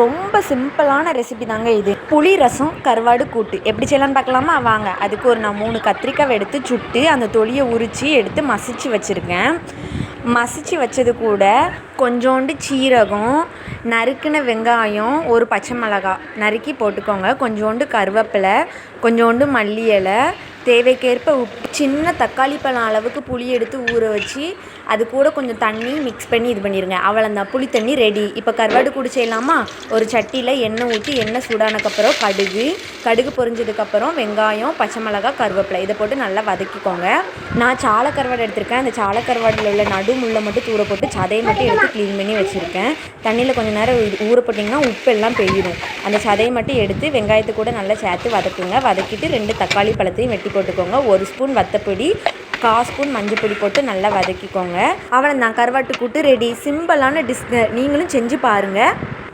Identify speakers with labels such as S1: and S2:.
S1: ரொம்ப சிம்பிளான ரெசிபி தாங்க இது. புளி ரசம் கருவாடு கூட்டு. எப்படி செய்யலாம்னு பார்க்கலாமா? வாங்க. அதுக்கு ஒரு நான் மூணு கத்திரிக்காய் எடுத்து சுட்டு அந்த தொலியை உரித்து எடுத்து மசிச்சு வச்சுருக்கேன். மசிச்சு வச்சது கூட கொஞ்சோண்டு சீரகம் நறுக்கின வெங்காயம் ஒரு பச்சை மிளகாய் நறுக்கி போட்டுக்கோங்க. கொஞ்சோண்டு கருவேப்பிலை கொஞ்சோண்டு மல்லி இலை தேவைக்கேற்ப உப்பு சின்ன தக்காளி பழம் அளவுக்கு புளி எடுத்து ஊற வச்சு அது கூட கொஞ்சம் தண்ணி மிக்ஸ் பண்ணி இது பண்ணிடுங்க அவ்வளோந்தான் புளி தண்ணி ரெடி இப்போ கருவாடு குடிச்சிடலாமா ஒரு சட்டியில் எண்ணெய் ஊற்றி எண்ணெய் சூடானக்கப்புறம் கடுகு கடுகு பொரிஞ்சதுக்கப்புறம் வெங்காயம் பச்சை மிளகாய் கருவேப்பிலை. இதை போட்டு நல்லா வதக்கிக்கோங்க. நான் சாலை கருவாடு எடுத்திருக்கேன். அந்த சாலை கருவாடில் உள்ள நடு முள்ளை மட்டும் தூர போட்டு சதையை மட்டும் எடுத்து க்ளீன் பண்ணி வச்சுருக்கேன். தண்ணியில் கொஞ்சம் நேரம் ஊ- ஊற போட்டிங்கன்னா உப்பு எல்லாம் பெய்யிடும் அந்த சதையை மட்டும் எடுத்து வெங்காயத்தை கூட நல்லா சேர்த்து வதக்குங்க. வதக்கிட்டு ரெண்டு தக்காளி பழத்தையும் வெட்டி போட்டுக்கோங்க. ஒரு ஸ்பூன் வத்தப்பொடி கால் ஸ்பூன் மஞ்சள் பொடி போட்டு நல்லா வதக்கிக்கோங்க. அவ்வளோ நான் கருவாட்டு கூட்டு ரெடி சிம்பிளான டிஷ் நீங்களும் செஞ்சு பாருங்கள்